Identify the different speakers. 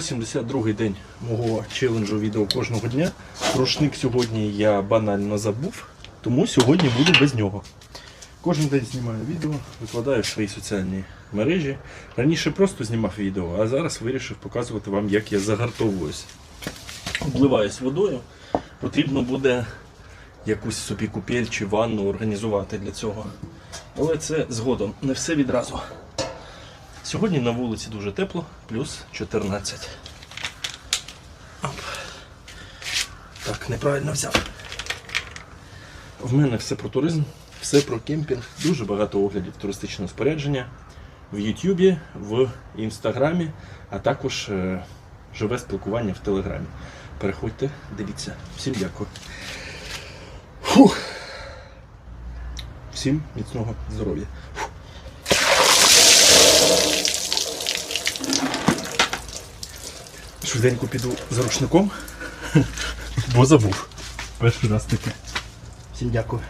Speaker 1: 172 день мого челенджу відео кожного дня. Рушник сьогодні я банально забув, тому сьогодні буду без нього. Кожен день знімаю відео, викладаю в свої соціальні мережі. Раніше просто знімав відео, а зараз вирішив показувати вам, як я загартовуюсь. Обливаюсь водою. Потрібно буде якусь собі купель чи ванну організувати для цього. Але це згодом, не все відразу. Сьогодні на вулиці дуже тепло, плюс 14. Оп. Так, неправильно взяв. В мене все про туризм, все про кемпінг, дуже багато оглядів туристичного спорядження в Ютубі, в Інстаграмі, а також е, живе спілкування в Телеграмі. Переходьте, дивіться. Всім дякую. Фух. Всім міцного здоров'я. Швиденько піду за рушником, бо забув. Перший раз таке. Всім дякую.